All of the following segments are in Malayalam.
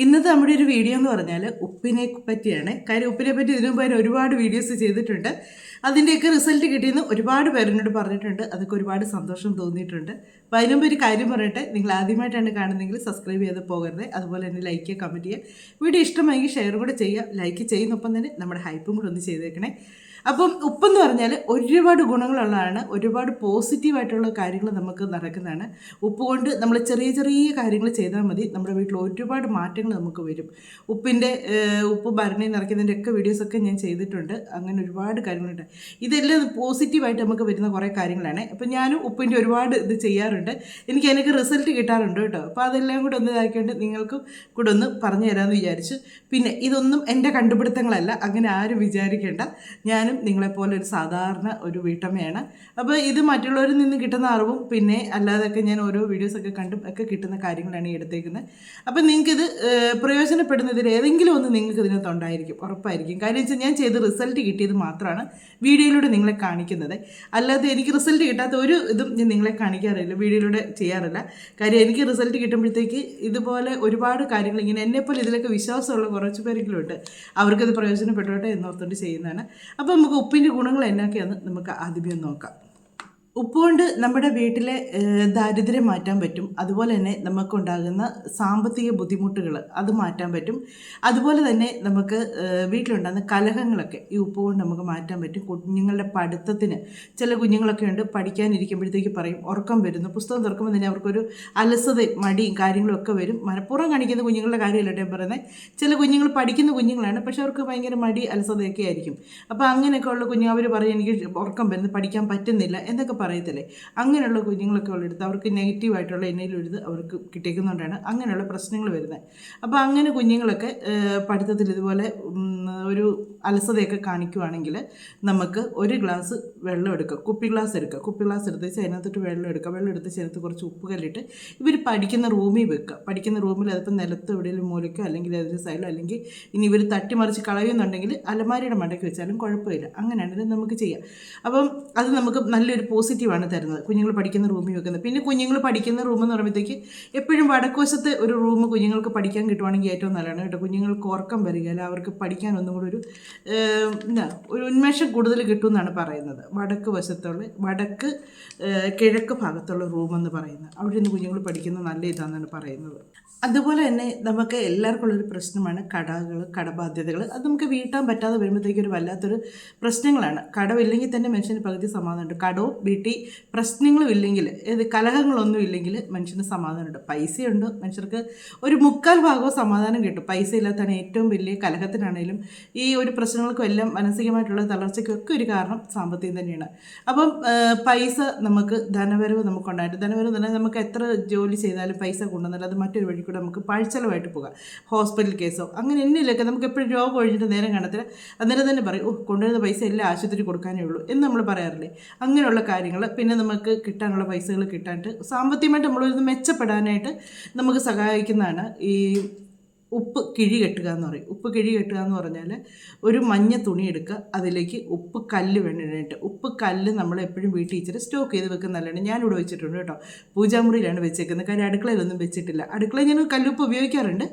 ഇന്നത്തെ നമ്മുടെ ഒരു വീഡിയോ എന്ന് പറഞ്ഞാൽ ഉപ്പിനെ പറ്റിയാണ്. കാര്യം ഉപ്പിനെ പറ്റി ഇതിനു മുമ്പ് ഒരുപാട് വീഡിയോസ് ചെയ്തിട്ടുണ്ട്. അതിന്റെയൊക്കെ റിസൾട്ട് കിട്ടിയെന്ന് ഒരുപാട് പേരെന്നോട് പറഞ്ഞിട്ടുണ്ട്. അതൊക്കെ ഒരുപാട് സന്തോഷം തോന്നിയിട്ടുണ്ട്. അപ്പോൾ അതിനു മുമ്പ് ഒരു കാര്യം പറയട്ടെ. നിങ്ങൾ ആദ്യമായിട്ടാണ് കാണുന്നതെങ്കിൽ സബ്സ്ക്രൈബ് ചെയ്ത് പോകരുത്. അതുപോലെ തന്നെ ലൈക്ക് ചെയ്യുക കമന്റ് ചെയ്യുക. വീഡിയോ ഇഷ്ടമായെങ്കിൽ ഷെയർ കൂടെ ചെയ്യുക. ലൈക്ക് ചെയ്യുന്നൊപ്പം തന്നെ നമ്മുടെ ഹൈപ്പും കൂടെ ഒന്ന് ചെയ്തേക്കണേ. അപ്പം ഉപ്പെന്ന് പറഞ്ഞാൽ ഒരുപാട് ഗുണങ്ങളുള്ളതാണ് ഒരുപാട് പോസിറ്റീവായിട്ടുള്ള കാര്യങ്ങൾ നമുക്ക് നടക്കുന്നതാണ്. ഉപ്പ് കൊണ്ട് നമ്മൾ ചെറിയ ചെറിയ കാര്യങ്ങൾ ചെയ്താൽ മതി. നമ്മുടെ വീട്ടിൽ ഒരുപാട് മാറ്റങ്ങൾ നമുക്ക് വരും. ഉപ്പിന്റെ ഉപ്പ് ഭരണി നിറയ്ക്കുന്നതിന്റെ ഒക്കെ വീഡിയോസൊക്കെ ഞാൻ ചെയ്തിട്ടുണ്ട്. അങ്ങനെ ഒരുപാട് കാര്യങ്ങളുണ്ട്. ഇതെല്ലാം പോസിറ്റീവായിട്ട് നമുക്ക് വരുന്ന കുറേ കാര്യങ്ങളാണ്. അപ്പം ഞാനും ഉപ്പിന്റെ ഒരുപാട് ഇത് ചെയ്യാറുണ്ട്. എനിക്ക് അതിനൊക്കെ റിസൾട്ട് കിട്ടാറുണ്ട് കേട്ടോ. അപ്പോൾ അതെല്ലാം കൂടെ ഒന്ന് ഇതാക്കിയിട്ട് നിങ്ങൾക്കും കൂടെ ഒന്ന് പറഞ്ഞു തരാമെന്ന് വിചാരിച്ചു. പിന്നെ ഇതൊന്നും എന്റെ കണ്ടുപിടുത്തങ്ങളല്ല. അങ്ങനെ ആരും വിചാരിക്കേണ്ട. ഞാനും നിങ്ങളെപ്പോലെ ഒരു സാധാരണ ഒരു വീട്ടമ്മയാണ്. അപ്പോൾ ഇത് മറ്റുള്ളവരിൽ നിന്ന് കിട്ടുന്ന അറിവും പിന്നെ അല്ലാതെയൊക്കെ ഞാൻ ഓരോ വീഡിയോസൊക്കെ കണ്ടും ഒക്കെ കിട്ടുന്ന കാര്യങ്ങളാണ് ഈ എടുത്തേക്കുന്നത്. അപ്പോൾ നിങ്ങൾക്കിത് പ്രയോജനപ്പെടുന്നതിൽ ഏതെങ്കിലും ഒന്ന് നിങ്ങൾക്ക് ഇതിനകത്ത് ഉണ്ടായിരിക്കും ഉറപ്പായിരിക്കും. കാര്യം വെച്ചാൽ ഞാൻ ചെയ്ത് റിസൾട്ട് കിട്ടിയത് മാത്രമാണ് വീഡിയോയിലൂടെ നിങ്ങളെ കാണിക്കുന്നത്. അല്ലാതെ എനിക്ക് റിസൾട്ട് കിട്ടാത്ത ഒരു ഇതും ഞാൻ നിങ്ങളെ കാണിക്കാറില്ല വീഡിയോയിലൂടെ ചെയ്യാറില്ല. കാര്യം എനിക്ക് റിസൾട്ട് കിട്ടുമ്പോഴത്തേക്ക് ഇതുപോലെ ഒരുപാട് കാര്യങ്ങൾ ഇങ്ങനെ എന്നെപ്പോലെ ഇതിലൊക്കെ വിശ്വാസമുള്ള കുറച്ച് പേരെങ്കിലും ഉണ്ട്. അവർക്കത് പ്രയോജനപ്പെട്ടോട്ടെ എന്നോർത്തുകൊണ്ട് ചെയ്യുന്നതാണ്. അപ്പോൾ നമുക്ക് ഉപ്പിന്റെ ഗുണങ്ങൾ എന്നൊക്കെയാണെന്ന് നമുക്ക് ആദ്യമേ നോക്കാം. ഉപ്പ് കൊണ്ട് നമ്മുടെ വീട്ടിലെ ദാരിദ്ര്യം മാറ്റാൻ പറ്റും. അതുപോലെ തന്നെ നമുക്കുണ്ടാകുന്ന സാമ്പത്തിക ബുദ്ധിമുട്ടുകൾ അത് മാറ്റാൻ പറ്റും. അതുപോലെ തന്നെ നമുക്ക് വീട്ടിലുണ്ടാകുന്ന കലഹങ്ങളൊക്കെ ഈ ഉപ്പുകൊണ്ട് നമുക്ക് മാറ്റാൻ പറ്റും. കുഞ്ഞുങ്ങളുടെ പഠിത്തത്തിന് ചില കുഞ്ഞുങ്ങളൊക്കെ ഉണ്ട് പഠിക്കാനിരിക്കുമ്പോഴത്തേക്ക് പറയും ഉറക്കം വരുന്നു. പുസ്തകം തുറക്കുമ്പോൾ തന്നെ അവർക്കൊരു അലസതയും മടിയും കാര്യങ്ങളും ഒക്കെ വരും. മനഃപൂർവം കാണിക്കുന്ന കുഞ്ഞുങ്ങളുടെ കാര്യമല്ല ഞാൻ പറയുന്നത് ചില കുഞ്ഞുങ്ങൾ പഠിക്കുന്ന കുഞ്ഞുങ്ങളാണ് പക്ഷേ അവർക്ക് ഭയങ്കര മടി അലസതയൊക്കെ ആയിരിക്കും. അപ്പോൾ അങ്ങനെയൊക്കെ ഉള്ള കുഞ്ഞു അവർ പറയും എനിക്ക് ഉറക്കം വരുന്നു പഠിക്കാൻ പറ്റുന്നില്ല എന്നൊക്കെ പറയത്തില്ലേ? അങ്ങനെയുള്ള കുഞ്ഞുങ്ങളൊക്കെ ഉള്ളെടുത്ത് അവർക്ക് നെഗറ്റീവായിട്ടുള്ള ഇത് അവർക്ക് കിട്ടിയേക്കുന്നതുകൊണ്ടാണ് അങ്ങനെയുള്ള പ്രശ്നങ്ങൾ വരുന്നത്. അപ്പോൾ അങ്ങനെ കുഞ്ഞുങ്ങളൊക്കെ പഠിത്തത്തിൽ ഇതുപോലെ ഒരു അലസതയൊക്കെ കാണിക്കുവാണെങ്കിൽ നമുക്ക് ഒരു ഗ്ലാസ് വെള്ളം എടുക്കുക കുപ്പി ഗ്ലാസ് എടുക്കുക കുപ്പി ഗ്ലാസ് എടുത്ത് അതിനകത്തോട്ട് വെള്ളം എടുക്കുക വെള്ളം എടുത്ത് ചേർത്ത് കുറച്ച് ഉപ്പ് കല്ലിട്ട് ഇവർ പഠിക്കുന്ന റൂമിൽ വെക്കുക പഠിക്കുന്ന റൂമിൽ അതിപ്പോൾ നിലത്ത് എവിടെയെങ്കിലും മൂലയ്ക്കോ അല്ലെങ്കിൽ അതിന്റെ സൈഡിലോ അല്ലെങ്കിൽ ഇനി ഇവർ തട്ടിമറിച്ച് കളയുന്നുണ്ടെങ്കിൽ അലമാരിയുടെ മടക്കി വെച്ചാലും കുഴപ്പമില്ല. അങ്ങനെയാണെങ്കിലും നമുക്ക് ചെയ്യാം. അപ്പം അത് നമുക്ക് നല്ലൊരു പോസിറ്റീവാണ് തരുന്നത്. കുഞ്ഞുങ്ങൾ പഠിക്കുന്ന റൂമിൽ വെക്കുന്നത്. പിന്നെ കുഞ്ഞുങ്ങൾ പഠിക്കുന്ന റൂം എന്ന് പറയുമ്പോഴത്തേക്ക് എപ്പോഴും വടക്കുവശത്ത് ഒരു റൂം കുഞ്ഞുങ്ങൾക്ക് പഠിക്കാൻ കിട്ടുവാണെങ്കിൽ ഏറ്റവും നല്ലതാണ് കേട്ടോ. കുഞ്ഞുങ്ങൾക്ക് ഉറക്കം വരികയില്ല. അവർക്ക് പഠിക്കാൻ ഒന്നും കൂടെ ഒരു എന്താ ഒരു ഉന്മേഷം കൂടുതൽ കിട്ടുമെന്നാണ് പറയുന്നത്. വടക്ക് വശത്തുള്ള വടക്ക് കിഴക്ക് ഭാഗത്തുള്ള റൂമെന്ന് പറയുന്നത്. അവിടെ നിന്ന് കുഞ്ഞുങ്ങൾ പഠിക്കുന്നത് നല്ല ഇതാണെന്നാണ് പറയുന്നത്. അതുപോലെ തന്നെ നമുക്ക് എല്ലാവർക്കും ഉള്ളൊരു പ്രശ്നമാണ് കടകൾ കടബാധ്യതകൾ. അത് നമുക്ക് വീട്ടാൻ പറ്റാതെ വരുമ്പോഴത്തേക്കൊരു വല്ലാത്തൊരു പ്രശ്നങ്ങളാണ്. കടമില്ലെങ്കിൽ തന്നെ മനുഷ്യന് പകുതി സമാധാനമുണ്ട്. കടവും വീട്ടിൽ പ്രശ്നങ്ങളും ഇല്ലെങ്കിൽ ഏത് കലഹങ്ങളൊന്നും ഇല്ലെങ്കിൽ മനുഷ്യന് സമാധാനമുണ്ട്. പൈസയുണ്ട് മനുഷ്യർക്ക് ഒരു മുക്കാൽ ഭാഗവും സമാധാനം കിട്ടും. പൈസ ഇല്ലാത്തതാണ് ഏറ്റവും വലിയ കലഹത്തിനാണേലും ഈ ഒരു പ്രശ്നങ്ങൾക്കും എല്ലാം മാനസികമായിട്ടുള്ള തളർച്ചയ്ക്കൊക്കെ ഒരു കാരണം സാമ്പത്തികം തന്നെയാണ്. അപ്പം പൈസ നമുക്ക് ധനവരവ് നമുക്കുണ്ടായിട്ട് ധനവരവ് തന്നെ നമുക്ക് എത്ര ജോലി ചെയ്താലും പൈസ കൊണ്ടുവന്നില്ല അത് മറ്റൊരു വഴി കൂടെ നമുക്ക് പഴിച്ചലവായിട്ട് പോകാം. ഹോസ്പിറ്റൽ കേസോ അങ്ങനെ എന്നിലൊക്കെ നമുക്ക് എപ്പോഴും രോഗം ഒഴിഞ്ഞിട്ട് നേരം കാണത്തില്ല അന്നേരം തന്നെ പറയും ഓ കൊണ്ടുവരുന്ന പൈസ എല്ലാം ആശുപത്രി കൊടുക്കാനേ ഉള്ളൂ എന്ന് നമ്മൾ പറയാറില്ലേ? അങ്ങനെയുള്ള കാര്യങ്ങൾ പിന്നെ നമുക്ക് കിട്ടാനുള്ള പൈസകൾ കിട്ടാനായിട്ട് സാമ്പത്തികമായിട്ട് നമ്മളൊരു മെച്ചപ്പെടാനായിട്ട് നമുക്ക് സഹായിക്കുന്നതാണ് ഈ ഉപ്പ് കിഴി കെട്ടുക എന്ന് പറയും. ഉപ്പ് കിഴി കെട്ടുക എന്ന് പറഞ്ഞാൽ ഒരു മഞ്ഞ തുണി എടുക്കുക അതിലേക്ക് ഉപ്പ് കല്ല് വേണ്ടിയിട്ട് ഉപ്പ് കല്ല് നമ്മൾ എപ്പോഴും വീട്ടിൽ ഇച്ചിരി സ്റ്റോക്ക് ചെയ്ത് വെക്കുന്ന നല്ലതാണ്. ഞാനിവിടെ വെച്ചിട്ടുണ്ട് കേട്ടോ. പൂജാമുറിയിലാണ് വെച്ചേക്കുന്നത്. കാര്യം അടുക്കളയിലൊന്നും വെച്ചിട്ടില്ല. അടുക്കളയിൽ ഞാൻ കല്ലുപ്പ് ഉപയോഗിക്കാറുണ്ട്.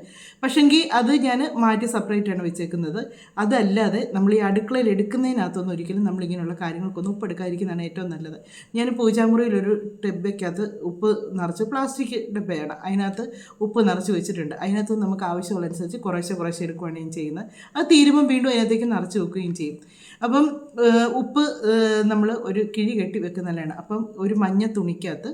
പക്ഷെങ്കിൽ അത് ഞാൻ മാറ്റി സെപ്പറേറ്റ് ആണ് വെച്ചേക്കുന്നത്. അതല്ലാതെ നമ്മൾ ഈ അടുക്കളയിൽ എടുക്കുന്നതിനകത്തൊന്നും ഒരിക്കലും നമ്മളിങ്ങനെയുള്ള കാര്യങ്ങൾക്കൊന്നും ഉപ്പ് എടുക്കാതിരിക്കുന്നതാണ് ഏറ്റവും നല്ലത്. ഞാൻ പൂജാമുറിയിലൊരു ഡബ്ബയ്ക്കകത്ത് ഉപ്പ് നിറച്ച് പ്ലാസ്റ്റിക് ഡബ്ബയാണ്. അതിനകത്ത് ഉപ്പ് നിറച്ച് വെച്ചിട്ടുണ്ട്. അതിനകത്ത് നമുക്ക് ആവശ്യമുള്ളതനുസരിച്ച് കുറേശ്ശെ കുറേശ്ശെ എടുക്കുകയാണ് ഞാൻ ചെയ്യുന്നത്. അത് തീരുമ്പം വീണ്ടും അതിനകത്തേക്ക് നിറച്ച് വെക്കുകയും ചെയ്യും. അപ്പം ഉപ്പ് നമ്മൾ ഒരു കിഴി കെട്ടി വെക്കുന്ന നല്ലതാണ്. അപ്പം ഒരു മഞ്ഞ തുണിക്കകത്ത്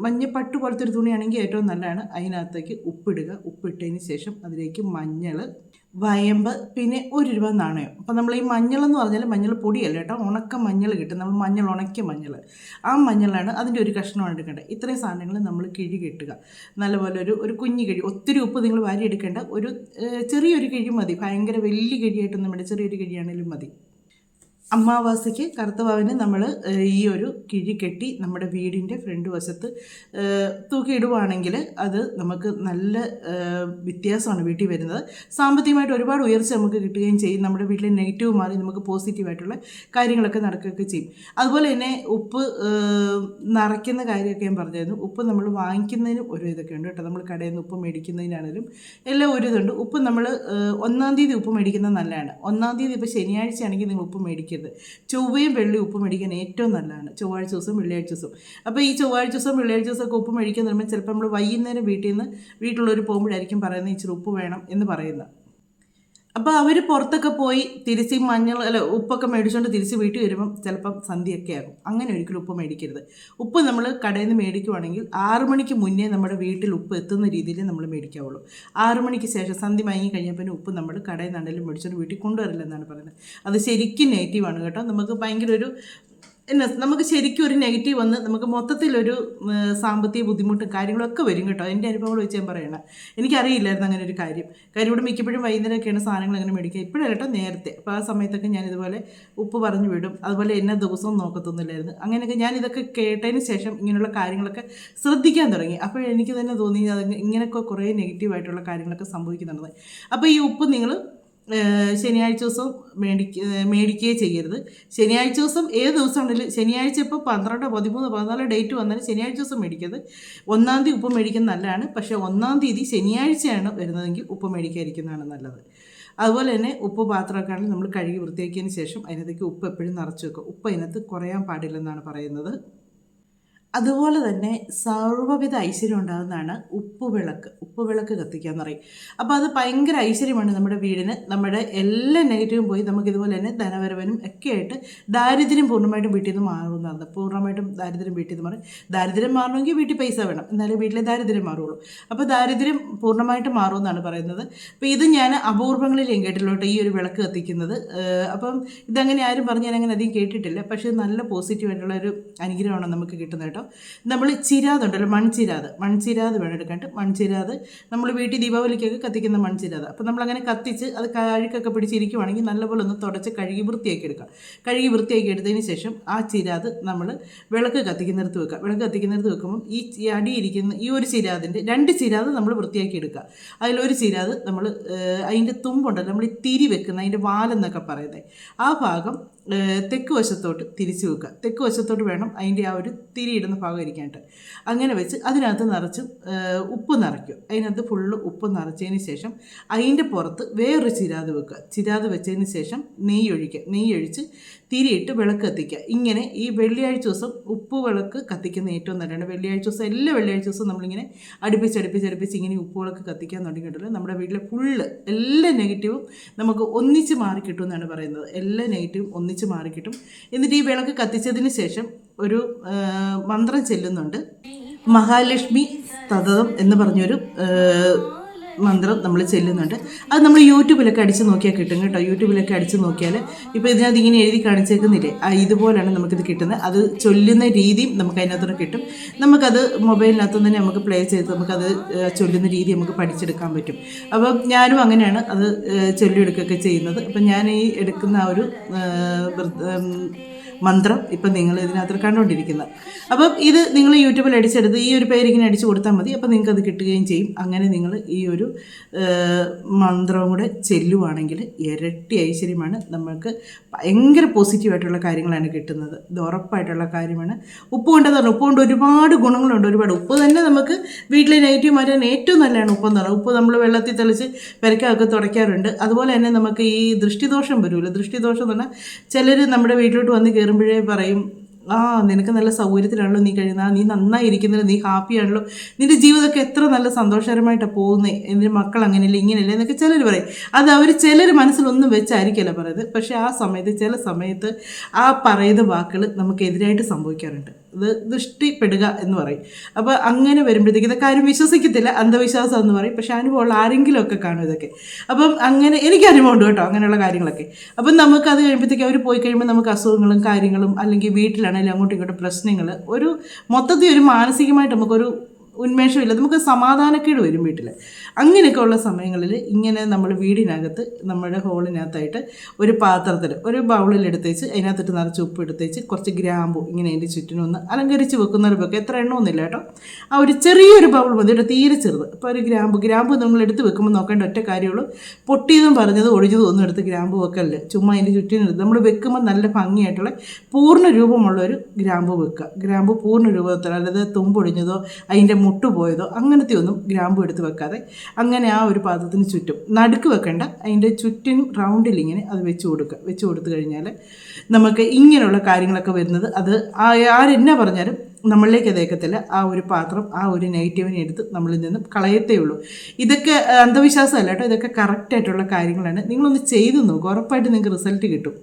മഞ്ഞ പട്ട് പോലത്തെ ഒരു തുണിയാണെങ്കിൽ ഏറ്റവും നല്ലതാണ്. അതിനകത്തേക്ക് ഉപ്പിടുക. ഉപ്പിട്ടതിന് ശേഷം അതിലേക്ക് മഞ്ഞൾ വയമ്പ് പിന്നെ ഒരു രൂപ നാണയം. അപ്പം നമ്മൾ ഈ മഞ്ഞൾ എന്ന് പറഞ്ഞാൽ മഞ്ഞൾ പൊടിയല്ല കേട്ടോ? ഉണക്ക മഞ്ഞൾ കിട്ടും. നമ്മൾ മഞ്ഞൾ ഉണക്കിയ മഞ്ഞൾ. ആ മഞ്ഞളാണ് അതിന്റെ ഒരു കഷ്ണമാണ് എടുക്കേണ്ടത്. ഇത്രയും സാധനങ്ങൾ നമ്മൾ കിഴി കെട്ടുക. നല്ലപോലെ ഒരു ഒരു കുഞ്ഞു കിഴി. ഒത്തിരി ഉപ്പ് നിങ്ങൾ വാരി എടുക്കേണ്ട ഒരു ചെറിയൊരു കിഴി മതി. ഭയങ്കര വലിയ കിഴിയായിട്ടൊന്നും വേണ്ട. ചെറിയൊരു കിഴിയാണെങ്കിലും മതി. അമാവാസിക്ക് കറുത്തവാവിന് നമ്മൾ ഈ ഒരു കിഴി കെട്ടി നമ്മുടെ വീടിന്റെ ഫ്രണ്ട് വശത്ത് തൂക്കിയിടുവാണെങ്കിൽ അത് നമുക്ക് നല്ല വ്യത്യാസമാണ് വീട്ടിൽ വരുന്നത്. സാമ്പത്തികമായിട്ട് ഒരുപാട് ഉയർച്ച നമുക്ക് കിട്ടുകയും ചെയ്യും. നമ്മുടെ വീട്ടിലെ നെഗറ്റീവ് മാറി നമുക്ക് പോസിറ്റീവായിട്ടുള്ള കാര്യങ്ങളൊക്കെ നടക്കുകയൊക്കെ ചെയ്യും. അതുപോലെ തന്നെ ഉപ്പ് നിറയ്ക്കുന്ന കാര്യമൊക്കെ ഞാൻ പറഞ്ഞായിരുന്നു. ഉപ്പ് നമ്മൾ വാങ്ങിക്കുന്നതിനും ഒരു ഇതൊക്കെ ഉണ്ട് കേട്ടോ. നമ്മൾ കടയിൽ നിന്ന് ഉപ്പ് മേടിക്കുന്നതിനാണെങ്കിലും എല്ലാം ഒരു ഇതുണ്ട്. ഉപ്പ് നമ്മൾ ഒന്നാം തീയതി ഉപ്പ് മേടിക്കുന്നത് നല്ലതാണ്. ഒന്നാം തീയതി ഇപ്പോൾ ശനിയാഴ്ച ആണെങ്കിൽ നിങ്ങൾ ഉപ്പ് മേടിക്കരുത്. ചൊവ്വയും വെള്ളി ഉപ്പ് മേടിക്കാൻ ഏറ്റവും നല്ലതാണ്. ചൊവ്വാഴ്ച ദിവസം വെള്ളിയാഴ്ച ദിവസം അപ്പോൾ ഈ ചൊവ്വാഴ്ച ദിവസം വെള്ളിയാഴ്ച ദിവസമൊക്കെ ഉപ്പ് മേടിക്കാൻ പറയുമ്പോൾ ചിലപ്പോൾ നമ്മൾ വൈകുന്നേരം വീട്ടിൽ നിന്ന് വീട്ടിലുള്ളവർ പോകുമ്പോഴായിരിക്കും പറയുന്നത് ഇച്ചിരി ഉപ്പ് വേണം എന്ന് പറയുന്നത്. അപ്പോൾ അവർ പുറത്തൊക്കെ പോയി തിരിച്ച് മഞ്ഞൾ അല്ല ഉപ്പൊക്കെ മേടിച്ചുകൊണ്ട് തിരിച്ച് വീട്ടിൽ വരുമ്പം ചിലപ്പം സന്ധ്യയൊക്കെ ആകും. അങ്ങനെ ഒരിക്കലും ഉപ്പ് മേടിക്കരുത്. ഉപ്പ് നമ്മൾ കടയിൽ നിന്ന് മേടിക്കുവാണെങ്കിൽ ആറു മണിക്ക് മുന്നേ നമ്മുടെ വീട്ടിൽ ഉപ്പ് എത്തുന്ന രീതിയിൽ നമ്മൾ മേടിക്കാവുള്ളൂ. ആറു മണിക്ക് ശേഷം സന്ധ്യ മയങ്ങി കഴിഞ്ഞാൽ പിന്നെ ഉപ്പ് നമ്മൾ കടയിൽ നിന്നാണെങ്കിലും മേടിച്ചുകൊണ്ട് വീട്ടിൽ കൊണ്ടുവരില്ല എന്നാണ് പറയുന്നത്. അത് ശരിക്കും നെഗറ്റീവാണ് കേട്ടോ. നമുക്ക് ഭയങ്കര ഒരു എന്നാ നമുക്ക് ശരിക്കും ഒരു നെഗറ്റീവ് വന്ന് നമുക്ക് മൊത്തത്തിലൊരു സാമ്പത്തിക ബുദ്ധിമുട്ടും കാര്യങ്ങളൊക്കെ വരും കേട്ടോ. എന്റെ അനുഭവങ്ങൾ വെച്ച് ഞാൻ പറയണം. എനിക്കറിയില്ലായിരുന്നു അങ്ങനെ ഒരു കാര്യം. കാര്യം ഇവിടെ മിക്കപ്പോഴും വൈകുന്നേരമൊക്കെയാണ് സാധനങ്ങൾ അങ്ങനെ മേടിക്കുക. ഇപ്പോഴല്ല കേട്ടോ നേരത്തെ. അപ്പോൾ ആ സമയത്തൊക്കെ ഞാൻ ഇതുപോലെ ഉപ്പ് പറഞ്ഞു വിടും. അതുപോലെ എന്നെ ദിവസവും നോക്കത്തൊന്നുമില്ലായിരുന്നു. അങ്ങനെയൊക്കെ ഞാൻ ഇതൊക്കെ കേട്ടതിന് ശേഷം ഇങ്ങനെയുള്ള കാര്യങ്ങളൊക്കെ ശ്രദ്ധിക്കാൻ തുടങ്ങി. അപ്പോൾ എനിക്ക് തന്നെ തോന്നി അത് ഇങ്ങനെയൊക്കെ കുറേ നെഗറ്റീവായിട്ടുള്ള കാര്യങ്ങളൊക്കെ സംഭവിക്കുന്നുണ്ടെന്ന്. അപ്പോൾ ഈ ഉപ്പ് നിങ്ങൾ ശനിയാഴ്ച ദിവസം മേടിക്ക മേടിക്കുകയേ ചെയ്യരുത്. ശനിയാഴ്ച ദിവസം ഏത് ദിവസമാണെങ്കിലും ശനിയാഴ്ച ഇപ്പോൾ പന്ത്രണ്ട് പതിമൂന്ന് പതിനാല് ഡേറ്റ് വന്നാലും ശനിയാഴ്ച ദിവസം മേടിക്കരുത്. ഒന്നാം തീയതി ഉപ്പ് മേടിക്കുന്നത് നല്ലതാണ്. പക്ഷേ ഒന്നാം തീയതി ശനിയാഴ്ചയാണ് വരുന്നതെങ്കിൽ ഉപ്പ് മേടിക്കാതിരിക്കുന്നതാണ് നല്ലത്. അതുപോലെ തന്നെ ഉപ്പ് പാത്രമൊക്കെ ആണെങ്കിൽ നമ്മൾ കഴുകി വൃത്തിയാക്കിയതിന് ശേഷം അതിനകത്തേക്ക് ഉപ്പ് എപ്പോഴും നിറച്ച് വെക്കുക. ഉപ്പ് അതിനകത്ത് കുറയാൻ പാടില്ലെന്നാണ് പറയുന്നത്. അതുപോലെ തന്നെ സർവവിധ ഐശ്വര്യം ഉണ്ടാകുന്നതാണ് ഉപ്പുവിളക്ക്. ഉപ്പുവിളക്ക് കത്തിക്കുക എന്ന് പറയും. അപ്പോൾ അത് ഭയങ്കര ഐശ്വര്യമാണ് നമ്മുടെ വീടിന്. നമ്മുടെ എല്ലാ നെഗറ്റീവും പോയി നമുക്ക് ഇതുപോലെ തന്നെ ധനവരവനും ഒക്കെ ആയിട്ട് ദാരിദ്ര്യം പൂർണമായിട്ടും വീട്ടിൽ നിന്ന് മാറുന്നതാണ്. പൂർണമായിട്ടും ദാരിദ്ര്യം വീട്ടിൽ നിന്ന് മാറും. ദാരിദ്ര്യം മാറണമെങ്കിൽ വീട്ടിൽ പൈസ വേണം. എന്നാലേ വീട്ടിലെ ദാരിദ്ര്യം മാറുള്ളൂ. അപ്പോൾ ദാരിദ്ര്യം പൂർണമായിട്ട് മാറുമെന്നാണ് പറയുന്നത്. അപ്പോൾ ഇത് ഞാൻ അപൂർവങ്ങളിലേയും കേട്ടില്ലോട്ട് ഈ ഒരു വിളക്ക് കത്തിക്കുന്നത്? അപ്പം ഇതങ്ങനെ ആരും പറഞ്ഞ് ഞാൻ അങ്ങനെ അധികം കേട്ടിട്ടില്ല. പക്ഷേ നല്ല പോസിറ്റീവായിട്ടുള്ള ഒരു അനുഗ്രഹമാണ് നമുക്ക് കിട്ടുന്നത് കേട്ടോ നമ്മൾ ചിരാത് ഉണ്ടല്ലോ മൺചിരാത്. മൺചിരാത് വേണം എടുക്കാനായിട്ട് മൺചിരാത്. നമ്മൾ വീട്ടിൽ ദീപാവലിക്കൊക്കെ കത്തിക്കുന്ന മൺചിരാത്. അപ്പോൾ നമ്മളങ്ങനെ കത്തിച്ച് അത് കഴുക്കൊക്കെ പിടിച്ചിരിക്കുവാണെങ്കിൽ നല്ലപോലെ ഒന്ന് തുടച്ച് കഴുകി വൃത്തിയാക്കി എടുക്കാം. കഴുകി വൃത്തിയാക്കി എടുത്തതിന് ശേഷം ആ ചിരാത് നമ്മൾ വിളക്ക് കത്തിക്കുന്നിടത്ത് വെക്കുക വിളക്ക് കത്തിക്കുന്നിടത്ത് വെക്കുമ്പോൾ ഈ അടിയിരിക്കുന്ന ഈ ഒരു ചിരാതിന്റെ രണ്ട് ചിരാത് നമ്മൾ വൃത്തിയാക്കി എടുക്കുക അതിലൊരു ചിരാത് നമ്മൾ അതിന്റെ തുമ്പുണ്ടല്ലോ നമ്മൾ ഈ തിരി വെക്കുന്ന അതിന്റെ വാലെന്നൊക്കെ പറയുന്നത് ആ ഭാഗം തെക്ക് വശത്തോട്ട് തിരിച്ചു വെക്കുക. തെക്ക് വശത്തോട്ട് വേണം അതിന്റെ ആ ഒരു തിരിയിടുന്ന ഭാഗം ഇരിക്കാനായിട്ട് അങ്ങനെ വെച്ച് അതിനകത്ത് നിറച്ച് ഉപ്പ് നിറയ്ക്കും അതിനകത്ത് ഫുള്ള് ഉപ്പ് നിറച്ചതിന് ശേഷം അതിന്റെ പുറത്ത് വേറൊരു ചിരാത് വെക്കുക. ചിരാത് വെച്ചതിന് ശേഷം നെയ്യ് ഒഴിക്കുക നെയ്യ് ഒഴിച്ച് തിരിയിട്ട് വിളക്ക് കത്തിക്കുക. ഇങ്ങനെ ഈ വെള്ളിയാഴ്ച ദിവസം ഉപ്പ് വിളക്ക് കത്തിക്കുന്ന ഏറ്റവും നല്ലതാണ് വെള്ളിയാഴ്ച ദിവസം എല്ലാ വെള്ളിയാഴ്ച ദിവസം നമ്മളിങ്ങനെ അടുപ്പിച്ച് അടുപ്പിച്ച് അടുപ്പിച്ച് ഇങ്ങനെ ഉപ്പ് വിളക്ക് കത്തിക്കാൻ തുടങ്ങിയിട്ടുണ്ടല്ലോ നമ്മുടെ വീട്ടിലെ ഫുള്ള് എല്ലാ നെഗറ്റീവും നമുക്ക് ഒന്നിച്ച് മാറി കിട്ടും എന്നാണ് പറയുന്നത്. എല്ലാ നെഗറ്റീവും ഒന്നിച്ച് മാറി കിട്ടും. എന്നിട്ട് ഈ വിളക്ക് കത്തിച്ചതിന് ശേഷം ഒരു മന്ത്രം ചെല്ലുന്നുണ്ട്. മഹാലക്ഷ്മി തതം എന്ന് പറഞ്ഞൊരു മന്ത്രം നമ്മൾ ചെല്ലുന്നുണ്ട്. അത് നമ്മൾ യൂട്യൂബിലൊക്കെ അടിച്ച് നോക്കിയാൽ കിട്ടും കേട്ടോ. യൂട്യൂബിലൊക്കെ അടിച്ച് നോക്കിയാൽ ഇപ്പോൾ ഇതിനകത്ത് ഇങ്ങനെ എഴുതി കാണിച്ചേക്കുന്നില്ലേ? ഇതുപോലെയാണ് നമുക്കിത് കിട്ടുന്നത്. അത് ചൊല്ലുന്ന രീതിയും നമുക്ക് അതിനകത്തുനിന്ന് കിട്ടും. നമുക്കത് മൊബൈലിനകത്ത് തന്നെ നമുക്ക് പ്ലേ ചെയ്ത് നമുക്കത് ചൊല്ലുന്ന രീതി നമുക്ക് പഠിച്ചെടുക്കാൻ പറ്റും. അപ്പം ഞാനും അങ്ങനെയാണ് അത് ചൊല്ലിയെടുക്കുകയൊക്കെ ചെയ്യുന്നത്. അപ്പം ഞാൻ ഈ എടുക്കുന്ന ആ ഒരു മന്ത്രം ഇപ്പം നിങ്ങൾ ഇതിനകത്ത് കണ്ടുകൊണ്ടിരിക്കുന്നത്. അപ്പം ഇത് നിങ്ങൾ യൂട്യൂബിൽ അടിച്ചെടുത്ത് ഈ ഒരു പേര് ഇങ്ങനെ അടിച്ചു കൊടുത്താൽ മതി. അപ്പം നിങ്ങൾക്ക് അത് കിട്ടുകയും ചെയ്യും. അങ്ങനെ നിങ്ങൾ ഈ ഒരു മന്ത്രവും കൂടെ ചെല്ലുവാണെങ്കിൽ ഇരട്ടി ഐശ്വര്യമാണ് നമ്മൾക്ക് ഭയങ്കര പോസിറ്റീവായിട്ടുള്ള കാര്യങ്ങളാണ് കിട്ടുന്നത്. ഇത് ഉറപ്പായിട്ടുള്ള കാര്യമാണ്. ഉപ്പ് പറഞ്ഞാൽ ഉപ്പ് കൊണ്ട് ഒരുപാട് ഗുണങ്ങളുണ്ട്. ഒരുപാട് ഉപ്പ് തന്നെ നമുക്ക് വീട്ടിലെ നെഗറ്റീവ് മാറ്റാൻ ഏറ്റവും നല്ലതാണ് ഉപ്പെന്ന് പറഞ്ഞാൽ. ഉപ്പ് നമ്മൾ വെള്ളത്തിൽ തെളിച്ച് പെരക്കൊക്കെ തുടയ്ക്കാറുണ്ട്. അതുപോലെ തന്നെ നമുക്ക് ഈ ദൃഷ്ടിദോഷം വരുമല്ലോ ദൃഷ്ടിദോഷം എന്ന് പറഞ്ഞാൽ ചിലർ നമ്മുടെ വീട്ടിലോട്ട് വന്ന് കയറുമ്പോഴേ പറയും ആ നിനക്ക് നല്ല സൗകര്യത്തിലാണല്ലോ നീ കഴിയുന്നത് ആ, നീ നന്നായിരിക്കുന്നല്ലോ നീ ഹാപ്പിയാണല്ലോ നിന്റെ ജീവിതമൊക്കെ എത്ര നല്ല സന്തോഷകരമായിട്ടാണ് പോകുന്നത് എന്റെ മക്കൾ അങ്ങനെയല്ല ഇങ്ങനെയല്ല എന്നൊക്കെ ചിലർ പറയും. അത് അവർ ചിലർ മനസ്സിലൊന്നും വെച്ചായിരിക്കില്ല പറയുന്നത്. പക്ഷേ ആ സമയത്ത് ചില സമയത്ത് ആ പറയുന്ന വാക്കുകൾ നമുക്കെതിരായിട്ട് സംഭവിക്കാറുണ്ട്. ദൃഷ്ടിപ്പെടുക എന്ന് പറയും. അപ്പോൾ അങ്ങനെ വരുമ്പോഴത്തേക്ക് ഇതൊക്കെ ആരും വിശ്വസിക്കത്തില്ല. അന്ധവിശ്വാസം എന്ന് പറയും. പക്ഷെ അനുഭവമുള്ള ആരെങ്കിലും ഒക്കെ കാണും ഇതൊക്കെ. അപ്പം അങ്ങനെ എനിക്ക് അനുഭവമുണ്ട് കേട്ടോ അങ്ങനെയുള്ള കാര്യങ്ങളൊക്കെ. അപ്പം നമുക്ക് അത് കഴിയുമ്പോഴത്തേക്ക് അവർ പോയി കഴിയുമ്പോൾ നമുക്ക് അസുഖങ്ങളും കാര്യങ്ങളും അല്ലെങ്കിൽ വീട്ടിലാണെങ്കിലും അങ്ങോട്ടും ഇങ്ങോട്ടും പ്രശ്നങ്ങൾ ഒരു മൊത്തത്തിൽ ഒരു മാനസികമായിട്ട് നമുക്കൊരു ഉന്മേഷമില്ല. നമുക്ക് സമാധാനക്കേട് വരും വീട്ടിൽ അങ്ങനെയൊക്കെ ഉള്ള സമയങ്ങളിൽ ഇങ്ങനെ നമ്മൾ വീടിനകത്ത് നമ്മുടെ ഹോളിനകത്തായിട്ട് ഒരു പാത്രത്തിൽ ഒരു ബൗളിൽ എടുത്തേച്ച് അതിനകത്തിട്ട് നിറച്ച് ഉപ്പ് എടുത്തേച്ച് കുറച്ച് ഗ്രാമ്പു ഇങ്ങനെ അതിന്റെ ചുറ്റിനൊന്ന് അലങ്കരിച്ച് വെക്കുന്ന ഒരു വെക്കുക എത്ര എണ്ണമൊന്നുമില്ല കേട്ടോ. ആ ഒരു ചെറിയൊരു ബൗൾ മതി. തീരെ ചെറുത്. അപ്പോൾ ഒരു ഗ്രാമ്പു ഗ്രാമ്പു നമ്മൾ എടുത്ത് വെക്കുമ്പോൾ നോക്കേണ്ട ഒറ്റ കാര്യമുള്ളൂ. പൊട്ടിയതും പറഞ്ഞത് ഒഴിഞ്ഞതും ഒന്നും എടുത്ത് ഗ്രാമ്പു വെക്കല്ല ചുമ്മാ അതിന്റെ ചുറ്റിനും എടുത്ത്. നമ്മൾ വെക്കുമ്പോൾ നല്ല ഭംഗിയായിട്ടുള്ള പൂർണ രൂപമുള്ള ഒരു ഗ്രാമ്പു വെക്കുക. ഗ്രാമ്പു പൂർണ രൂപത്തിൽ അല്ലാതെ തുമ്പൊടിഞ്ഞതോ അതിന്റെ മുട്ട് പോയതോ അങ്ങനത്തെ ഒന്നും ഗ്രാമ്പു എടുത്ത് വെക്കാതെ അങ്ങനെ ആ ഒരു പാത്രത്തിന് ചുറ്റും. നടുക്ക് വെക്കേണ്ട. അതിന്റെ ചുറ്റിനും റൗണ്ടിൽ ഇങ്ങനെ അത് വെച്ച് കൊടുക്കുക വെച്ച് കൊടുത്തു കഴിഞ്ഞാൽ നമുക്ക് ഇങ്ങനെയുള്ള കാര്യങ്ങളൊക്കെ വരുന്നത് അത് ആരെന്നാ പറഞ്ഞാലും നമ്മളിലേക്ക് അതേക്കത്തില്ല ആ ഒരു പാത്രം ആ ഒരു നെഗറ്റീവിനെ എടുത്ത് നമ്മളിൽ നിന്നും കളയത്തേ ഉള്ളൂ. ഇതൊക്കെ അന്ധവിശ്വാസമല്ല കേട്ടോ. ഇതൊക്കെ കറക്റ്റായിട്ടുള്ള കാര്യങ്ങളാണ്. നിങ്ങളൊന്ന് ചെയ്തു നോക്കുക ഉറപ്പായിട്ട് നിങ്ങൾക്ക് റിസൾട്ട് കിട്ടും.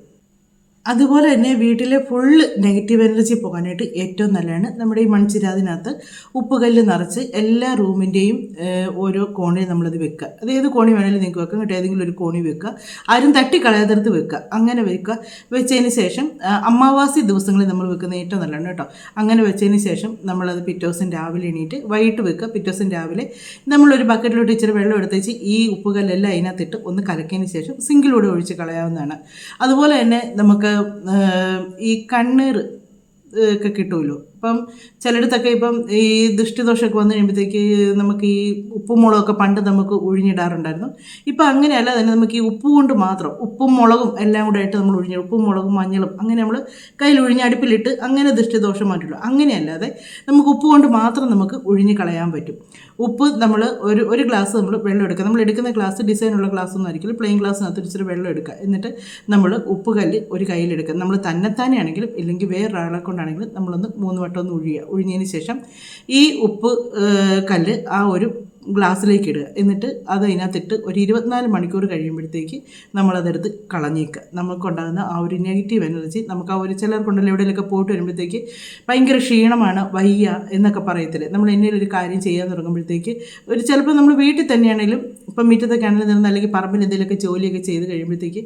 അതുപോലെ തന്നെ വീട്ടിലെ ഫുള്ള് നെഗറ്റീവ് എനർജി പോകാനായിട്ട് ഏറ്റവും നല്ലതാണ്. നമ്മുടെ ഈ മൺചിരാതിനകത്ത് ഉപ്പുകല്ല് നിറച്ച് എല്ലാ റൂമിന്റെയും ഓരോ കോണിൽ നമ്മളത് വെക്കുക. അത് ഏത് കോണി വേണമെങ്കിലും നിങ്ങൾക്ക് വെക്കാം. കേട്ടോ ഏതെങ്കിലും ഒരു കോണി വെക്കുക. ആരും തട്ടി തട്ടിക്കളയാതെടുത്ത് വെക്കുക. അങ്ങനെ വെക്കുക. വെച്ചതിന് ശേഷം അമാവാസി ദിവസങ്ങളിൽ നമ്മൾ വെക്കുന്ന ഏറ്റവും നല്ലതാണ് കേട്ടോ. അങ്ങനെ വെച്ചതിന് ശേഷം നമ്മളത് പിറ്റേ രാവിലെ എണീറ്റ് വൈകിട്ട് വെക്കുക. പിറ്റേ രാവിലെ നമ്മളൊരു ബക്കറ്റിലോട്ട് ഇച്ചിരി വെള്ളം എടുത്തേച്ച് ഈ ഉപ്പുകല്ലെല്ലാം അതിനകത്തിട്ട് ഒന്ന് കലക്കിയതിന് ശേഷം സിങ്കിലൂടെ ഒഴിച്ച് കളയാവുന്നതാണ്. അതുപോലെ തന്നെ നമുക്ക് ഈ കണ്ണീർ ഒക്കെ കിട്ടുമല്ലോ ഇപ്പം ചിലയിടത്തൊക്കെ ഇപ്പം ഈ ദൃഷ്ടിദോഷമൊക്കെ വന്നു കഴിയുമ്പോഴത്തേക്ക് നമുക്ക് ഈ ഉപ്പും മുളകൊക്കെ പണ്ട് നമുക്ക് ഒഴിഞ്ഞിടാറുണ്ടായിരുന്നു ഇപ്പം അങ്ങനെയല്ല തന്നെ നമുക്ക് ഈ ഉപ്പ് കൊണ്ട് മാത്രം ഉപ്പും മുളകും എല്ലാം കൂടെ ആയിട്ട് നമ്മൾ ഒഴിഞ്ഞു ഉപ്പും മുളകും മഞ്ഞളും അങ്ങനെ നമ്മൾ കയ്യിൽ ഒഴിഞ്ഞ് അടുപ്പിലിട്ട് അങ്ങനെ ദൃഷ്ടിദോഷം മാറ്റുള്ളൂ അങ്ങനെയല്ലാതെ നമുക്ക് ഉപ്പ് കൊണ്ട് മാത്രം നമുക്ക് ഒഴിഞ്ഞ് കളയാൻ പറ്റും. ഉപ്പ് നമ്മൾ ഒരു ഒരു ഗ്ലാസ് നമ്മൾ വെള്ളം എടുക്കുക. നമ്മൾ എടുക്കുന്ന ഗ്ലാസ് ഡിസൈനുള്ള ഗ്ലാസ് ഒന്നും ആയിരിക്കില്ല. പ്ലെയിൻ ഗ്ലാസ്സിനകത്ത് ഇച്ചിരി വെള്ളം എടുക്കുക. എന്നിട്ട് നമ്മൾ ഉപ്പ് കല്ല് ഒരു കയ്യിലെടുക്കുക നമ്മൾ തന്നെത്താനെ ആണെങ്കിലും ഇല്ലെങ്കിൽ വേറൊരാളെ കൊണ്ടാണെങ്കിലും നമ്മളൊന്ന് മൂന്ന് വട്ടം ഒന്ന് ഒഴിയുക ഒഴിഞ്ഞതിന് ശേഷം ഈ ഉപ്പ് കല്ല് ആ ഒരു ഗ്ലാസ്സിലേക്ക് ഇടുക. എന്നിട്ട് അത് അതിനകത്തിട്ട് ഒരു ഇരുപത്തിനാല് മണിക്കൂർ കഴിയുമ്പോഴത്തേക്ക് നമ്മളതെടുത്ത് കളഞ്ഞേക്കുക. നമുക്കുണ്ടാകുന്ന ആ ഒരു നെഗറ്റീവ് എനർജി നമുക്ക് ആ ഒരു ചിലർക്കുണ്ടല്ലോ എവിടെയെങ്കിലൊക്കെ പോയിട്ട് വരുമ്പോഴത്തേക്ക് ഭയങ്കര ക്ഷീണമാണ് വയ്യ എന്നൊക്കെ പറയത്തില്ലേ. നമ്മൾ എന്തെങ്കിലും ഒരു കാര്യം ചെയ്യാൻ തുടങ്ങുമ്പോഴത്തേക്ക് ഒരു ചിലപ്പോൾ നമ്മൾ വീട്ടിൽ തന്നെയാണെങ്കിലും ഇപ്പം മുറ്റത്തൊക്കെ ആണെങ്കിലും നിന്ന് അല്ലെങ്കിൽ പറമ്പിൽ എന്തെങ്കിലുമൊക്കെ ജോലിയൊക്കെ ചെയ്ത് കഴിയുമ്പോഴത്തേക്ക്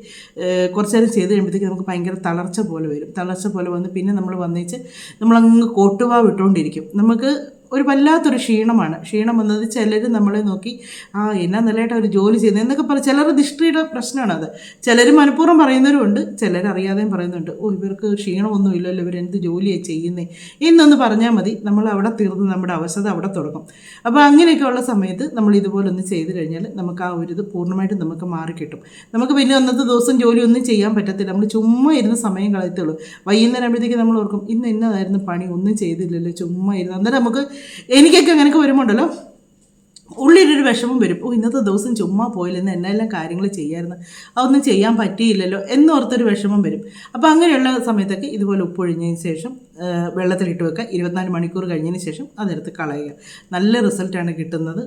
കുറച്ച് നേരം ചെയ്ത് കഴിയുമ്പോഴത്തേക്ക് നമുക്ക് ഭയങ്കര തളർച്ച പോലെ വരും. തളർച്ച പോലെ വന്ന് പിന്നെ നമ്മൾ വന്നേച്ച് നമ്മളങ്ങ് കോട്ടുവാ വിട്ടുകൊണ്ടിരിക്കും നമുക്ക് ഒരു വല്ലാത്തൊരു ക്ഷീണമാണ്. ക്ഷീണം വന്നത് ചിലർ നമ്മളെ നോക്കി ആ എന്നാ നല്ലതായിട്ട് അവർ ജോലി ചെയ്യുന്നത് എന്നൊക്കെ പറയും ചിലരുടെ ദിഷ്ടിയുടെ പ്രശ്നമാണ് അത് ചിലർ മനഃപൂർവം പറയുന്നവരുണ്ട് ചിലർ അറിയാതെയും പറയുന്നുണ്ട് ഓ ഇവർക്ക് ക്ഷീണമൊന്നും ഇല്ലല്ലോ ഇവരെന്ത് ജോലിയാണ് ചെയ്യുന്നത് എന്നൊന്ന് പറഞ്ഞാൽ മതി നമ്മൾ അവിടെ തീർന്ന് നമ്മുടെ അവസ്ഥ അവിടെ തുടങ്ങും. അപ്പോൾ അങ്ങനെയൊക്കെയുള്ള സമയത്ത് നമ്മൾ ഇതുപോലെ ഒന്ന് ചെയ്ത് കഴിഞ്ഞാൽ നമുക്ക് ആ ഒരു ഇത് പൂർണമായിട്ടും നമുക്ക് മാറിക്കിട്ടും നമുക്ക് പിന്നെ അന്നത്തെ ദിവസം ജോലിയൊന്നും ചെയ്യാൻ പറ്റത്തില്ല. നമ്മൾ ചുമ്മാ ഇരുന്ന് സമയം കളയത്തുള്ളൂ. വൈകുന്നേരം ആകുമ്പോഴത്തേക്ക് നമ്മൾ ഓർക്കും ഇന്ന് എന്നതായിരുന്നു പണി ഒന്നും ചെയ്തില്ലല്ലോ ചുമ്മാ ഇരുന്ന്. അന്നേരം നമുക്ക് എനിക്കൊക്കെ അങ്ങനെയൊക്കെ വരുമ്പോണ്ടല്ലോ. ഉള്ളിലൊരു വിഷമം വരും. ഓ ഇന്നത്തെ ദിവസം ചുമ്മാ പോയില്ലെന്ന് എന്നെല്ലാം കാര്യങ്ങൾ ചെയ്യാമായിരുന്നു അതൊന്നും ചെയ്യാൻ പറ്റിയില്ലല്ലോ എന്നോർത്തൊരു വിഷമം വരും. അപ്പോൾ അങ്ങനെയുള്ള സമയത്തൊക്കെ ഇതുപോലെ ഉപ്പൊഴിഞ്ഞതിന് ശേഷം വെള്ളത്തിലിട്ട് വെക്കുക. ഇരുപത്തിനാല് മണിക്കൂർ കഴിഞ്ഞതിന് ശേഷം അതെടുത്ത് കളയുക. നല്ല റിസൾട്ടാണ് കിട്ടുന്നത്.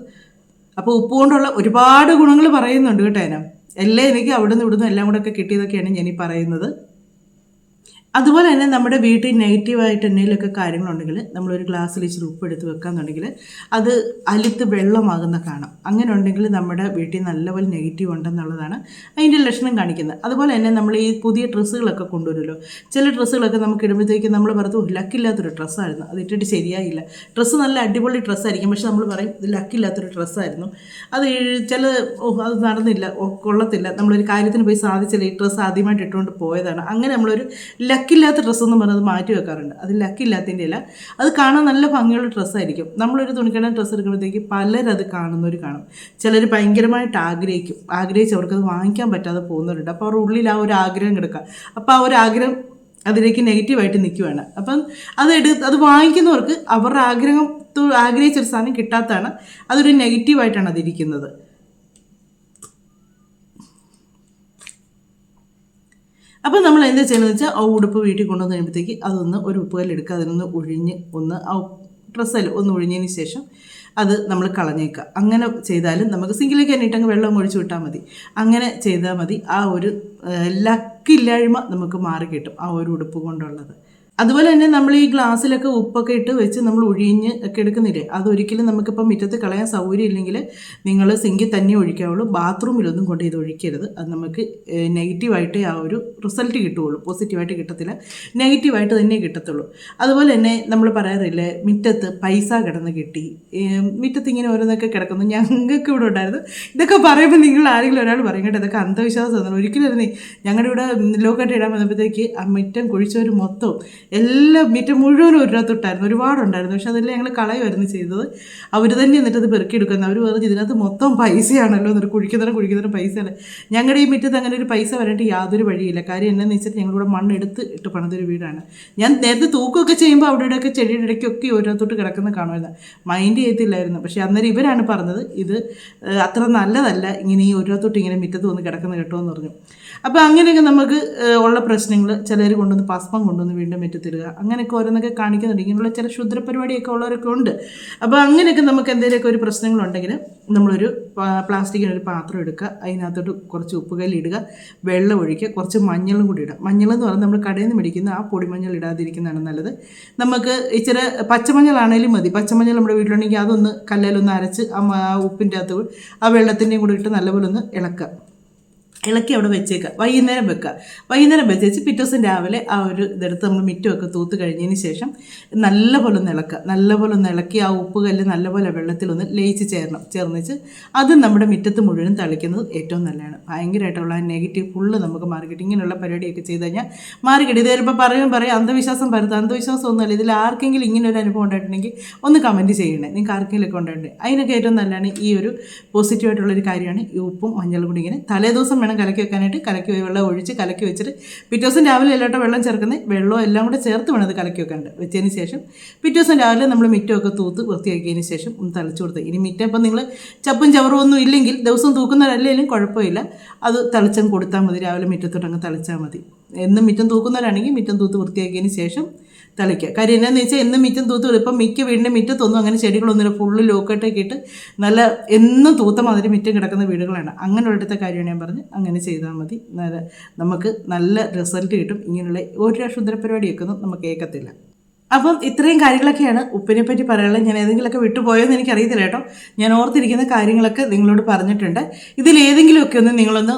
അപ്പോൾ ഉപ്പ് കൊണ്ടുള്ള ഒരുപാട് ഗുണങ്ങൾ പറയുന്നുണ്ട് കേട്ടോ എല്ലാം എനിക്ക് അവിടുന്ന് ഇവിടുന്ന് എല്ലാം കൂടെ ഒക്കെ കിട്ടിയതൊക്കെയാണ് ഞാൻ പറയുന്നത്. അതുപോലെ തന്നെ നമ്മുടെ വീട്ടിൽ നെഗറ്റീവായിട്ട് എന്തെങ്കിലുമൊക്കെ കാര്യങ്ങളുണ്ടെങ്കിൽ നമ്മളൊരു ഗ്ലാസ്സിൽ ഇച്ചിരി ഉപ്പ് എടുത്ത് വെക്കാന്നുണ്ടെങ്കിൽ അത് അലുത്ത് വെള്ളമാകുന്ന കാണാം. അങ്ങനെ ഉണ്ടെങ്കിൽ നമ്മുടെ വീട്ടിൽ നല്ലപോലെ നെഗറ്റീവ് ഉണ്ടെന്നുള്ളതാണ് അതിന്റെ ലക്ഷണം കാണിക്കുന്നത്. അതുപോലെ തന്നെ നമ്മൾ ഈ പുതിയ ഡ്രസ്സുകളൊക്കെ കൊണ്ടുവരുമല്ലോ. ചില ഡ്രസ്സുകളൊക്കെ നമുക്ക് ഇടുമ്പോഴത്തേക്കും നമ്മൾ പറയും ലക്കില്ലാത്തൊരു ഡ്രസ്സായിരുന്നു. അത് ഇട്ടിട്ട് ശരിയായില്ല. ഡ്രസ്സ് നല്ല അടിപൊളി ഡ്രസ്സായിരിക്കും. പക്ഷെ നമ്മൾ പറയും ഇത് ലക്കില്ലാത്തൊരു ഡ്രസ്സായിരുന്നു. അത് ചില അത് നടന്നില്ല. കൊള്ളത്തില്ല. നമ്മളൊരു കാര്യത്തിന് പോയി സാധിച്ചില്ല ഈ ഡ്രസ്സ് ആദ്യമായിട്ട് ഇട്ടുകൊണ്ട് പോയതാണ്. അങ്ങനെ നമ്മളൊരു ലക്കില്ലാത്ത ഡ്രസ്സ് എന്ന് പറയുന്നത് മാറ്റി വെക്കാറുണ്ട്. അത് ലക്കില്ലാത്തതിന്റെ അല്ല. അത് കാണാൻ നല്ല ഭംഗിയുള്ള ഡ്രസ്സായിരിക്കും. നമ്മളൊരു തുണിക്കട ഡ്രസ്സ് എടുക്കുമ്പോഴത്തേക്ക് പലരത് കാണുന്നവർ കാണും. ചിലർ ഭയങ്കരമായിട്ട് ആഗ്രഹിക്കും. ആഗ്രഹിച്ച് അവർക്കത് വാങ്ങിക്കാൻ പറ്റാതെ പോകുന്നവരുണ്ട്. അപ്പോൾ അവരുടെ ഉള്ളിൽ ആ ഒരു ആഗ്രഹം കിടക്കുക. അപ്പോൾ ആ ഒരു ആഗ്രഹം അതിലേക്ക് നെഗറ്റീവായിട്ട് നിൽക്കുകയാണ് അപ്പം അത് എടു അത് വാങ്ങിക്കുന്നവർക്ക് അവരുടെ ആഗ്രഹം ആഗ്രഹിച്ചൊരു സാധനം കിട്ടാത്തതാണ്. അതൊരു നെഗറ്റീവായിട്ടാണ് അതിരിക്കുന്നത്. അപ്പോൾ നമ്മൾ എന്താ ചെയ്യുന്നത് വെച്ചാൽ ആ ഉടുപ്പ് വീട്ടിൽ കൊണ്ടുവന്ന് കഴിയുമ്പോഴത്തേക്ക് അതൊന്ന് ഒരു ഉപ്പുകല്ലെടുക്കുക അതിനൊന്ന് ഒഴിഞ്ഞ് ഒന്ന് ആ ഡ്രസ്സല്ല ഒന്ന് ഒഴിഞ്ഞതിന് ശേഷം അത് നമ്മൾ കളഞ്ഞേക്കുക. അങ്ങനെ ചെയ്താലും നമുക്ക് സിങ്കിലേക്ക് തന്നെ ഇട്ടങ്ങ് വെള്ളം ഒഴിച്ചു വിട്ടാൽ മതി. അങ്ങനെ ചെയ്താൽ മതി. ആ ഒരു ലക്കില്ലായ്മ നമുക്ക് മാറി കിട്ടും. ആ ഒരു ഉടുപ്പ് കൊണ്ടുള്ളത്. അതുപോലെ തന്നെ നമ്മൾ ഈ ഗ്ലാസ്സിലൊക്കെ ഉപ്പൊക്കെ ഇട്ട് വെച്ച് നമ്മൾ ഒഴിഞ്ഞ് ഒക്കെ എടുക്കുന്നില്ലേ? അതൊരിക്കലും നമുക്കിപ്പോൾ മുറ്റത്ത് കളയാൻ സൗകര്യം ഇല്ലെങ്കിൽ നിങ്ങൾ സിങ്കിൽ തന്നെ ഒഴിക്കാവുള്ളൂ. ബാത്റൂമിലൊന്നും കൊണ്ട് ഇത് ഒഴിക്കരുത്. അത് നമുക്ക് നെഗറ്റീവായിട്ടേ ആ ഒരു റിസൾട്ട് കിട്ടുകയുള്ളൂ. പോസിറ്റീവായിട്ട് കിട്ടത്തില്ല. നെഗറ്റീവായിട്ട് തന്നെ കിട്ടത്തുള്ളൂ. അതുപോലെ തന്നെ നമ്മൾ പറയാറില്ലേ മുറ്റത്ത് പൈസ കിടന്ന് കിട്ടി. മുറ്റത്ത് ഇങ്ങനെ ഓരോന്നൊക്കെ കിടക്കുന്നു. ഞങ്ങൾക്ക് ഇവിടെ ഉണ്ടായിരുന്നു. ഇതൊക്കെ പറയുമ്പോൾ നിങ്ങൾ ആരെങ്കിലും ഒരാൾ പറയും കേട്ടോ ഇതൊക്കെ അന്ധവിശ്വാസമാണ് ഒരിക്കലും ഞങ്ങളുടെ ഇവിടെ ലോക്കായിട്ട് ഇടാൻ വന്നപ്പോഴത്തേക്ക് ആ മുറ്റം കുഴിച്ചവർ മൊത്തവും എല്ലാം മീറ്റ് മുഴുവനും ഒരിടത്തിട്ടായിരുന്നു ഒരുപാടുണ്ടായിരുന്നു. പക്ഷെ അതെല്ലാം ഞങ്ങൾ കളയുമായിരുന്നു ചെയ്തത്. അവർ തന്നെ എന്നിട്ട് അത് പെറുക്കിയെടുക്കുന്നത് അവർ പറഞ്ഞു ഇതിനകത്ത് മൊത്തം പൈസയാണല്ലോ എന്നൊരു കുഴിക്കുന്നതിനും കുഴിക്കുന്നതിനും പൈസയല്ല ഞങ്ങളുടെ ഈ മുറ്റത്ത് അങ്ങനെ ഒരു പൈസ വരേണ്ട യാതൊരു വഴിയില്ല. കാര്യം എന്നാന്ന് വെച്ചിട്ട് ഞങ്ങളിവിടെ മണ്ണെടുത്ത് ഇട്ട് പണിതൊരു വീടാണ്. ഞാൻ നേരത്തെ തൂക്കമൊക്കെ ചെയ്യുമ്പോൾ അവിടെ ഇവിടെയൊക്കെ ചെടിയുടെ ഇടയ്ക്കൊക്കെ ഓരോത്തോട്ട് കിടക്കുന്ന കാണുമായിരുന്നു. മൈൻഡ് ചെയ്തില്ലായിരുന്നു പക്ഷേ അന്നേരം ഇവരാണ് പറഞ്ഞത് ഇത് അത്ര നല്ലതല്ല ഇങ്ങനെ ഈ ഓരോത്തോട്ട് ഇങ്ങനെ മുറ്റത്ത് വന്ന് കിടക്കുന്ന കേട്ടോ എന്ന് പറഞ്ഞു. അപ്പോൾ അങ്ങനെയൊക്കെ നമുക്ക് ഉള്ള പ്രശ്നങ്ങൾ ചിലർ കൊണ്ടുവന്ന് പസ്മം കൊണ്ടുവന്ന് വീണ്ടും മുറ്റത്തിടുക അങ്ങനെയൊക്കെ ഓരോന്നൊക്കെ കാണിക്കുന്നുണ്ട്. ഇങ്ങനെയുള്ള ചില ക്ഷുദ്ര പരിപാടിയൊക്കെ ഉള്ളവരൊക്കെ ഉണ്ട്. അപ്പോൾ അങ്ങനെയൊക്കെ നമുക്ക് എന്തെങ്കിലുമൊക്കെ ഒരു പ്രശ്നങ്ങളുണ്ടെങ്കിൽ നമ്മളൊരു പ്ലാസ്റ്റിക്കിന്റെ ഒരു പാത്രം എടുക്കുക. അതിനകത്തോട്ട് കുറച്ച് ഉപ്പുകല്ല് ഇടുക. വെള്ളം ഒഴിക്കുക. കുറച്ച് മഞ്ഞളും കൂടി ഇടുക. മഞ്ഞളെന്ന് പറഞ്ഞാൽ നമ്മൾ കടയിൽ നിന്ന് മേടിക്കുന്ന ആ പൊടിമഞ്ഞൾ ഇടാതിരിക്കുന്നതാണ് നല്ലത്. നമുക്ക് ഇച്ചിരി പച്ചമഞ്ഞളാണേലും മതി. പച്ചമഞ്ഞൾ നമ്മുടെ വീട്ടിലുണ്ടെങ്കിൽ അതൊന്ന് കല്ലിലൊന്ന് അരച്ച് ആ ഉപ്പിന്റെ അകത്ത് ആ വെള്ളത്തിന്റെയും കൂടി ഇട്ട് നല്ലപോലെ ഒന്ന് ഇളക്കുക. ഇളക്കി അവിടെ വെച്ചേക്കുക വൈകുന്നേരം വെക്കുക വൈകുന്നേരം വെച്ചേച്ച് പിറ്റേ ദിവസം രാവിലെ ആ ഒരു ഇതെടുത്ത് നമ്മൾ മിറ്റുമൊക്കെ തൂത്ത് കഴിഞ്ഞതിന് ശേഷം നല്ലപോലെ ഒന്ന് ഇളക്കുക നല്ലപോലെ ഒന്ന് ഇളക്കി ആ ഉപ്പ് കല്ല് നല്ലപോലെ വെള്ളത്തിലൊന്ന് ലയിച്ച് ചേരണം ചേർന്നിച്ച് അത് നമ്മുടെ മിറ്റത്ത് മുഴുവൻ തളിക്കുന്നത് ഏറ്റവും നല്ലതാണ്. ഭയങ്കരമായിട്ടുള്ള നെഗറ്റീവ് ഫുള്ള് നമുക്ക് മാർക്കറ്റ് ഇങ്ങനെയുള്ള പരിപാടിയൊക്കെ ചെയ്ത് കഴിഞ്ഞാൽ മാർക്കറ്റ് ഇത് പറയും പറയും അന്ധവിശ്വാസം പരത്തുക അന്ധവിശ്വാസം ഒന്നുമല്ല. ഇതിൽ ആർക്കെങ്കിലും ഇങ്ങനെ ഒരു അനുഭവം ഉണ്ടായിട്ടുണ്ടെങ്കിൽ ഒന്ന് കമന്റ് ചെയ്യണേ. നിങ്ങൾക്ക് ആർക്കെങ്കിലും ഒക്കെ ഉണ്ടായിട്ടുണ്ട്. അതിനൊക്കെ ഏറ്റവും നല്ലതാണ് ഈ ഒരു പോസിറ്റീവായിട്ടുള്ളൊരു കാര്യമാണ് ഈ ഉപ്പും മഞ്ഞളും കൂടി ഇങ്ങനെ തലേദിവസം വേണം കലക്കി വെക്കാനായിട്ട്. കലക്കി വെള്ളം ഒഴിച്ച് കലക്കി വെച്ചിട്ട് പിറ്റേ ദിവസം രാവിലെ എല്ലാട്ടോ വെള്ളം ചേർക്കുന്നത് വെള്ളവും എല്ലാം കൂടെ ചേർത്ത് വേണം അത് കലക്കി വെക്കാണ്ട് വെച്ചതിന് ശേഷം പിറ്റേ ദിവസം രാവിലെ നമ്മൾ മിറ്റമൊക്കെ തൂത്ത് വൃത്തിയാക്കിയതിന് ശേഷം ഒന്ന് തളിച്ചു കൊടുത്ത്. ഇനി മിറ്റം ഇപ്പം നിങ്ങൾ ചപ്പും ചവറും ഒന്നും ഇല്ലെങ്കിൽ ദിവസം തൂക്കുന്നവരല്ലെങ്കിലും കുഴപ്പമില്ല. അത് തളിച്ചങ്ങ് കൊടുത്താൽ മതി. രാവിലെ മിറ്റത്തോട്ട് അങ്ങ് തളിച്ചാൽ മതി. എന്നും മിറ്റം തൂക്കുന്നവരാണെങ്കിൽ മിറ്റം തൂത്ത് വൃത്തിയാക്കിയതിന് ശേഷം തളിക്കുക. കാര്യം എന്നാന്ന് വെച്ചാൽ എന്നും മിറ്റം തൂത്ത് ഇപ്പം മിക്ക വീടിന്റെ മിറ്റത്തൊന്നും അങ്ങനെ ചെടികളൊന്നുമില്ല ഫുള്ള് ലോക്കട്ടൊക്കെ ഇട്ട് നല്ല എന്നും തൂത്ത മാതിരി മിറ്റം കിടക്കുന്ന വീടുകളാണ്. അങ്ങനെയുള്ളടുത്ത കാര്യമാണ് ഞാൻ പറഞ്ഞ് അങ്ങനെ ചെയ്താൽ മതി. നല്ല നമുക്ക് നല്ല റിസൾട്ട് കിട്ടും. ഇങ്ങനെയുള്ള ഒരു അശുദ്ധ പരിപാടിയൊക്കെ ഒന്നും നമുക്ക് കേൾക്കത്തില്ല അപ്പം ഇത്രയും കാര്യങ്ങളൊക്കെയാണ് ഉപ്പിനെ പറ്റി പറയാനുള്ളത്. ഞാൻ ഏതെങ്കിലുമൊക്കെ വിട്ടുപോയെന്ന് എനിക്കറിയത്തില്ല കേട്ടോ. ഞാൻ ഓർത്തിരിക്കുന്ന കാര്യങ്ങളൊക്കെ നിങ്ങളോട് പറഞ്ഞിട്ടുണ്ട്. ഇതിൽ ഏതെങ്കിലുമൊക്കെ ഒന്ന് നിങ്ങളൊന്ന്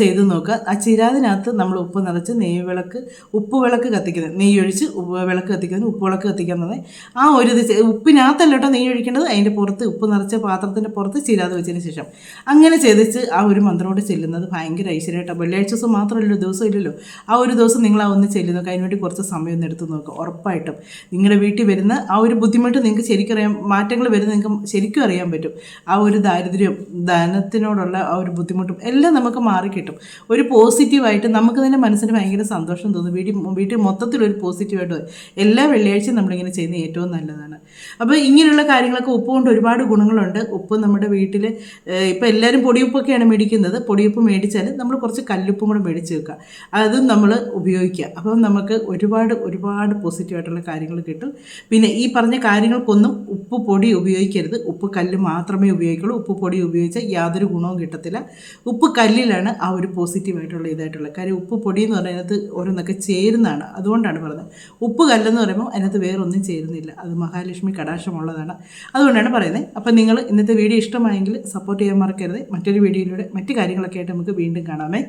ചെയ്ത് നോക്കുക ആ ചിരാതിനകത്ത് നമ്മൾ ഉപ്പ് നിറച്ച് നെയ്യ് വിളക്ക് ഉപ്പ് വിളക്ക് കത്തിക്കുന്നത്. നെയ്യ് ഒഴിച്ച് ഉപ്പ് വിളക്ക് കത്തിക്കുന്നത് ഉപ്പ് വിളക്ക് കത്തിക്കുന്നത്. ആ ഒരു ഇത് ഉപ്പിനകത്തല്ല കേട്ടോ നെയ്യ് ഒഴിക്കേണ്ടത്. അതിന്റെ പുറത്ത് ഉപ്പ് നിറച്ച പാത്രത്തിന്റെ പുറത്ത് ചിരാത് വെച്ചതിന് ശേഷം. അങ്ങനെ ചെയ്തിച്ച് ആ ഒരു മന്ത്രോട് ചെല്ലുന്നത് ഭയങ്കര ഐശ്വര്യമായിട്ടോ വെള്ളിയാഴ്ച ദിവസം മാത്രമല്ലല്ലോ ദിവസം ഇല്ലല്ലോ ആ ഒരു ദിവസം നിങ്ങൾ ആ ഒന്ന് ചെല്ലുന്നു അതിന് വേണ്ടി കുറച്ച് സമയം ഒന്ന് എടുത്ത് നോക്കുക ഉറപ്പായിട്ടും. നിങ്ങളുടെ വീട്ടിൽ വരുന്ന ആ ഒരു ബുദ്ധിമുട്ട് നിങ്ങൾക്ക് ശരിക്കും അറിയാം മാറ്റങ്ങൾ വരുന്ന നിങ്ങൾക്ക് ശരിക്കും അറിയാൻ പറ്റും. ആ ഒരു ദാരിദ്ര്യം ധനത്തിനോടുള്ള ആ ഒരു ബുദ്ധിമുട്ടും എല്ലാം നമുക്ക് മാറിക്കിട്ടും ഒരു പോസിറ്റീവായിട്ട് നമുക്ക് തന്നെ മനസ്സിന് ഭയങ്കര സന്തോഷം തോന്നും. വീട്ടിൽ വീട്ടിൽ മൊത്തത്തിലൊരു പോസിറ്റീവായിട്ട്. എല്ലാ വെള്ളിയാഴ്ചയും നമ്മളിങ്ങനെ ചെയ്യുന്നത് ഏറ്റവും നല്ലതാണ്. അപ്പോൾ ഇങ്ങനെയുള്ള കാര്യങ്ങളൊക്കെ ഉപ്പ് കൊണ്ട് ഒരുപാട് ഗുണങ്ങളുണ്ട്. ഉപ്പ് നമ്മുടെ വീട്ടിൽ ഇപ്പോൾ എല്ലാവരും പൊടിയുപ്പൊക്കെയാണ് മേടിക്കുന്നത്. പൊടിയുപ്പ് മേടിച്ചാൽ നമ്മൾ കുറച്ച് കല്ലുപ്പും കൂടെ മേടിച്ച് വെക്കുക. അതും നമ്മൾ ഉപയോഗിക്കുക. അപ്പം നമുക്ക് ഒരുപാട് ഒരുപാട് പോസിറ്റീവായിട്ടുള്ള കാര്യങ്ങൾ കിട്ടും. പിന്നെ ഈ പറഞ്ഞ കാര്യങ്ങൾക്കൊന്നും ഉപ്പ് പൊടി ഉപയോഗിക്കരുത്. ഉപ്പ് കല്ല് മാത്രമേ ഉപയോഗിക്കുള്ളൂ. ഉപ്പ് പൊടി ഉപയോഗിച്ചാൽ യാതൊരു ഗുണവും കിട്ടത്തില്ല. ഉപ്പ് കല്ലിലാണ് ആ ഒരു പോസിറ്റീവായിട്ടുള്ള ഇതായിട്ടുള്ളത് കാര്യം. ഉപ്പ് പൊടി എന്ന് പറയുന്നത് ഓരോന്നൊക്കെ ചേരുന്നതാണ്. അതുകൊണ്ടാണ് പറയുന്നത് ഉപ്പ് കല്ലെന്ന് പറയുമ്പോൾ അതിനകത്ത് വേറൊന്നും ചേരുന്നില്ല. അത് മഹാലക്ഷ്മി കടാക്ഷമുള്ളതാണ്. അതുകൊണ്ടാണ് പറയുന്നത് അപ്പം നിങ്ങൾ ഇന്നത്തെ വീഡിയോ ഇഷ്ടമായെങ്കിൽ സപ്പോർട്ട് ചെയ്യാൻ മറക്കരുത്. മറ്റൊരു വീഡിയോയിലൂടെ മറ്റു കാര്യങ്ങളൊക്കെ ആയിട്ട് നമുക്ക് വീണ്ടും കാണാമേ.